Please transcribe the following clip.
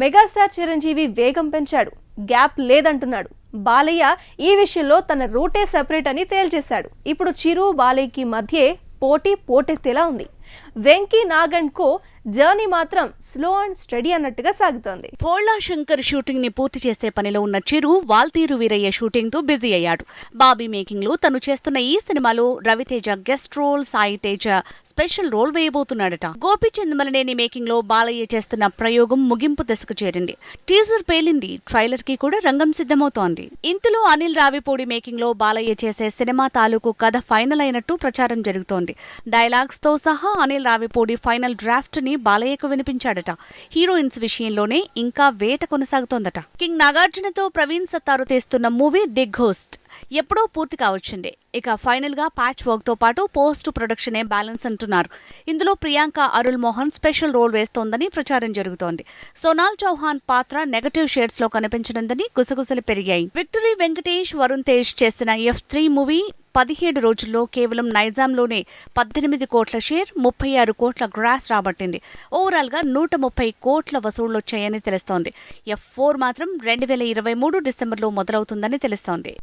Megastar Chiranjeevi వేగం పెంచాడు. Gap లేదంటున్నాడు. Balayya ఈ విషయంలో తన రూటే సెపరేట్ అని తేల్చేశాడు. ఇప్పుడు చిరు బాలయ్యకి మధ్యే పోటీ పోటెత్తేలా ఉంది. వెంకీ నాగండ్ కో జర్నీ మాత్రం స్లో అండ్ స్టడీ అన్నట్టుగా సాగుతోంది. పోళ్ళా శంకర్ షూటింగ్ని పూర్తి చేసే పనిలో ఉన్న చిరు వాల్తీరు వీరయ్య షూటింగ్తో బిజీ అయ్యాడు. బాబీ మేకింగ్లో తను చేస్తున్న ఈ సినిమాలో Ravi Teja guest role Sai Teja special role వేయబోతున్నాడట. Gopichand Malineni మేకింగ్లో బాలయ్య చేస్తున్న ప్రయోగం ముగింపు దశకు చేరింది. టీజర్ పేలింది ట్రైలర్కి కూడా రంగం సిద్ధమవుతోంది. ఇంతలో అనిల్ రావిపూడి మేకింగ్లో బాలయ్య చేసే సినిమా తాలూకు కథ ఫైనల్ అయినట్టు ప్రచారం జరుగుతోంది. డైలాగ్స్తో సహా అనిల్ రావిపూడి ఫైనల్ డ్రాఫ్ట్ని బాలయ్యకు వినిపించాడట. హీరోయిన్స్ విషయంలోనే ఇంకా వేట కొనసాగుతోందట. కింగ్ నాగార్జునతో ప్రవీణ్ సత్తారు తీస్తున్న మూవీ ది ఘోస్ట్. ఎప్పుడో పూర్తి కావచ్చింది. ఇక ఫైనల్గా ప్యాచ్ వర్క్తో పాటు పోస్ట్ ప్రొడక్షనే బ్యాలెన్స్ అంటున్నారు. ఇందులో ప్రియాంక అరుల్ మోహన్ స్పెషల్ రోల్ వేస్తోందని ప్రచారం జరుగుతోంది. సోనాల్ చౌహాన్ పాత్ర నెగటివ్ షేడ్స్లో కనిపించనుందని గుసగుసలు పెరిగాయి. విక్టరీ వెంకటేష్ వరుణ్ తేజ్ చేసిన ఎఫ్ త్రీ మూవీ పదిహేడు రోజుల్లో కేవలం నైజాంలోనే పద్దెనిమిది కోట్ల షేర్ ముప్పై ఆరు కోట్ల గ్రాస్ రాబట్టింది. ఓవరాల్గా నూట ముప్పై కోట్ల వసూళ్ళు వచ్చాయని తెలుస్తోంది. ఎఫ్ ఫోర్ మాత్రం రెండు వేల ఇరవై మూడు డిసెంబర్లో మొదలవుతుందని తెలుస్తోంది.